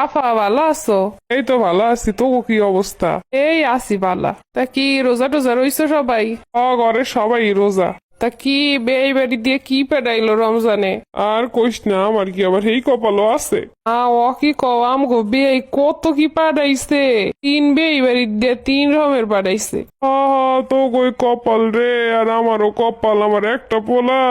আফা ভালো আছো? এই তো ভালো আছি তো কি অবস্থা? এই আসি বালা তা কি রোজা টোজা রইছো সবাই? অ ঘরে সবাই রোজা। তা কি বেই বাড়ি দিয়ে কি পেডাইলো রমজানে? আর কইস না, আমার কি আবার এই কপালও আছে? আ, ও কি কও, আমগো বেই কত কি পাঠাইছে তিন বেই বাড়ি দিয়ে তিন রকমের পাঠাইছে হা তো কই কপাল রে, আর আমারও কপাল, আমার একটা পোলা।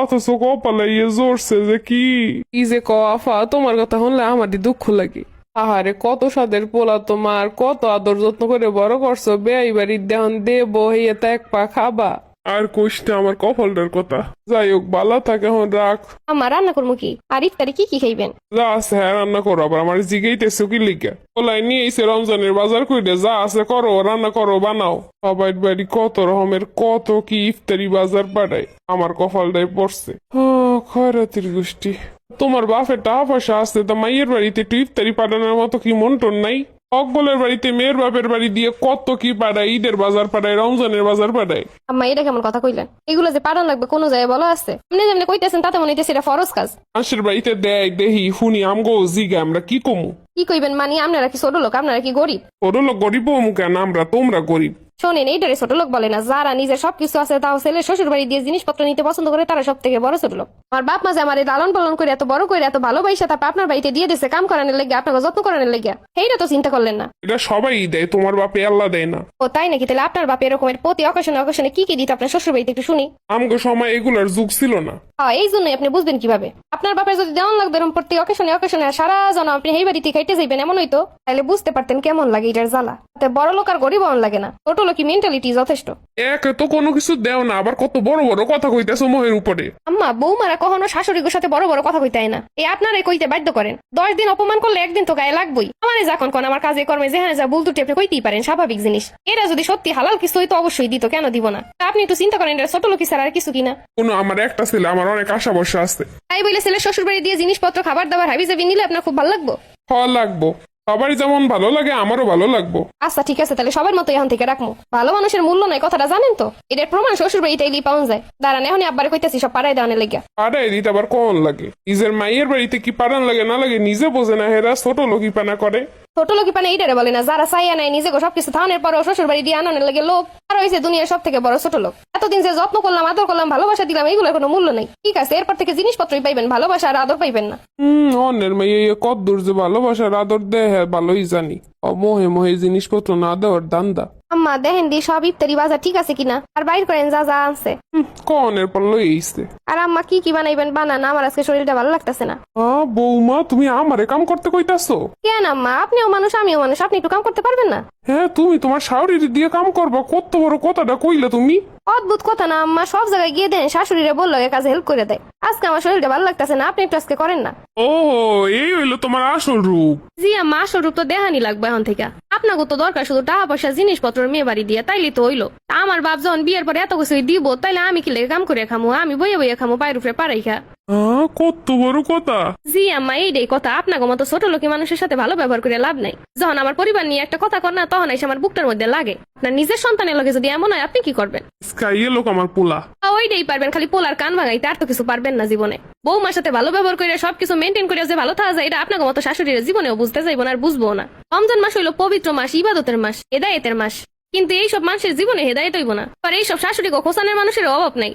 অথচ কপালে ইয়ে জোরছে যে কি? কি যে কও, আফা, তোমার কথা শুনলে আমারই দুঃখ লাগে। আহারে, কত সাদের পোলা তোমার, কত আদর যত্ন করে বড় করছ বেই বাড়ির দেহন দেবো, হইয়ে তা এক পা খাবা। আর না আমার কপালটার কথা। যাই হোক বালা থাকে এখন রাখ। আমার রান্না করব কি? আর ইফতারে কি কি খাইবেন? যা আছে হ্যাঁ রান্না করো। আবার আমার জিগেইতেছো কি লিখা ওলাই নিয়ে এসে রমজানের বাজার কইরে যা আছে করো রান্না করো বানাও। সবাই বাড়ি কত রকমের কত কি ইফতারি বাজার পাঠায় আমার কপালটাই পড়ছে। খয়রাতির গোষ্ঠী। তোমার বাপের টাকা পয়সা আছে তা মাইয়ের বাড়িতে একটু ইফতারি পাঠানোর মতো কি মন টন নাই? অকবলের বাড়িতে মেয়ের বাপের বাড়ি দিয়ে কত কি পাড়ায় ঈদের বাজার পাড়ায় রমজানের বাজার পাড়ায়? আম্মা এটা কেমন কথা কইলেন? এগুলো যে পাড়ান লাগবে কোনো জায়গায় বলা আছে? আপনি যেমনি কইতেছেন তাতে মনে হইতেছে এটা ফরজ কাজ। মানুষের বাড়িতে দেয় দেহি শুনি আমগো জিগা আমরা কি কমু? কি কইবেন মানি আপনারা কি ছোট লোক আপনারা কি গরিব? ছোট লোক গরিব কেন আমরা তোমরা গরিব। শোনেন এইটারে ছোট লোক বলে না। যারা নিজের সবকিছু আছে তাও ছেলে শ্বশুর বাড়ি দিয়ে জিনিসপত্র নিতে পছন্দ করে তারা সব থেকে বড় ছোট লোক। আমার বাপ মা যে আমার এই লালন পালন করে এত বড় করে এত ভালোবাসা তারপর আপনার বাড়িতে দিয়ে দিছে কাম করানোর লেগে আপনাকে যত্ন করানোর লেগে সেইটা তো চিন্তা করলেন না। এটা সবাই দেয় তোমার বাপে আল্লাহ দেয় না। ও তাই নাকি? তাহলে আপনার বাপ এরকমের প্রতি অকেশনে অকেশনে কি কি দিত আপনার শ্বশুর বাড়িতে একটু শুনি। আমগো সময় এগুলার যুগ ছিল না। হ্যাঁ এই জন্যই আপনি বুঝবেন কীভাবে। আপনার বাপের যদি দেওয়ান লাগবে এরকম প্রতি অকেশনে অকেশনে সারা জন আপনি এই বাড়িতে খাইতে যাইবেন এমন হইতো তাহলে বুঝতে পারতেন কেমন লাগে এটার জ্বালা। বড় লোক আর গরিব লাগে না। ছোট লোকই মেন্টালিটি যথেষ্ট। এক তো কোনো কিছু দেও না আবার কত বড় বড় কথা কইতেছো মোহের উপরে। আম্মা বৌমারা কখনো শাশুড়ির সাথে বড় বড় কথা কইতে না। এই আপনারাই কইতে বাধ্য করেন। দশ দিন অপমান করলে একদিন তো গায়ে লাগবই। আমারে যখন কোন আমার কাজে কর্মে যেখানে যা বুল তুটি আপনি কইতেই পারেন স্বাভাবিক জিনিস। এরা যদি সত্যি হালাল কিছু হইতো অবশ্যই দিত কেন দিব না? তা আপনি একটু চিন্তা করেন এটা ছোট লোকই ছাড়া আর কিছু কিনা। কোনো আমার একটা ছেলে আমার অনেক আশা বর্ষা আছে। তাই বলে ছেলে শ্বশুর বাড়ি দিয়ে জিনিসপত্র খাবার দাবার হাবি জাবি নিলে আপনার খুব ভালো লাগবো? ফল লাগবো। সবারই যেমন ভালো লাগে আমারও ভালো লাগবো। আচ্ছা ঠিক আছে তাহলে সবার মতো এখন থেকে রাখব ভালো মানুষের মূল্য নাই কথাটা জানেন তো? এটার প্রমাণ শ্বশুর বাড়িতে এলি পাওয়া যায়। দাঁড়ান এখন আব্বারে কইতেছি সব পাড়ায় দেওয়ানে লেগে পাড়ায় দিতে আবার কখন লাগে? নিজের মাইয়ের বাড়িতে কি পাড়ান লাগে না লাগে নিজে বোঝে না হেরা ছোট লোকই পানা করে। ছোট লোকই পানা এইটারে বলে না যারা চাইয়া নাই নিজে সবকিছু থানের পরও শ্বশুর বাড়ি দিয়ে আনানোর লাগে লোক আর হয়েছে দুনিয়ার সব থেকে বড় ছোট লোক। এতদিন যে যত্ন করলাম, আদর করলাম, ভালোবাসা দিলাম এইগুলোর কোনো মূল্য নেই। ঠিক আছে, এরপর থেকে জিনিসপত্রই পাইবেন, ভালোবাসা আর আদর পাইবেন না। হম, অন্যের মেয়ে কত দূর যে ভালোবাসার আদর দেয় হ্যাঁ ভালোই জানি। অমোহে মোহে মোহে জিনিসপত্র না দেওয়ার দান্দা আম্মা দেখেন দি সব ইফতারি বাজার ঠিক আছে কিনা? আর বাইর করেন যা যা আনছে কনের পর লই এইছে আর আম্মা কি কি বানাইবেন? বানান আমার আজকে শরীরটা ভালো লাগতেছে না। হ্যাঁ বৌমা তুমি আমারে কাম করতে কইতাছো? কেন আম্মা? আপনিও মানুষ আমিও মানুষ আপনি একটু কাম করতে পারবেন না? হ্যাঁ তুমি তোমার শাওরির দিয়ে কাম করবা কত বড় কথাটা কইলে তুমি? অদ্ভুত কথা না আম্মা সব জায়গায় গিয়ে দেন শাশুড়িরা বলল এ কাজে হেল্প করে দেয়। আজকে আমার শরীরটা ভালো লাগতেছে না আপনি একটু আজকে করেন না। ও এই হইল তোমার আসল রূপ। জি আম্মা স্বরূপ তো দেহানি লাগবে এখন থেকে। আপনাকে তো দরকার শুধু টাকা পয়সা, জিনিসপত্র, মেয়ে বাড়ি দিয়ে, তাইলে তো হইল। আমার বাপ যখন বিয়ের পরে এত কিছু দিব, তাইলে আমি কি লেগে কাম করে খামু? আমি বইয়ে বইয়ে খামু, পায়ের উপরে পাড়াই খা কত বড় কথা। জি আম্মা এইটাই কথা। আপনাকে মতো ছোট লোকী মানুষের সাথে ভালো ব্যবহার করে লাভ নাই। যখন আমার পরিবার নিয়ে একটা কথা কর না তখন এসে আমার বুকটার মধ্যে লাগে। আপনার নিজের সন্তানের লগে যদি এমন হয় আপনি কি করবেন? স্কাইয়ে লোক আমার পোলা। ওইটাই পারবেন খালি পোলার কান ভাঙাইতে আর তো কিছু পারবেন না জীবনে। বৌমার সাথে ভালো ব্যবহার করে সবকিছু মেনটেন করে যে ভালো থাকা যায় এটা আপনাকে মতো শাশুড়ির জীবনেও বুঝতে চাইব না আর বুঝব না। রমজান মাস হইল পবিত্র মাস ইবাদতের মাস হেদায়েতের মাস। কিন্তু এইসব মানুষের জীবনে হেদায়েত হইব না। আর এইসব শাশুড়ি খোসানের মানুষের অভাব নাই।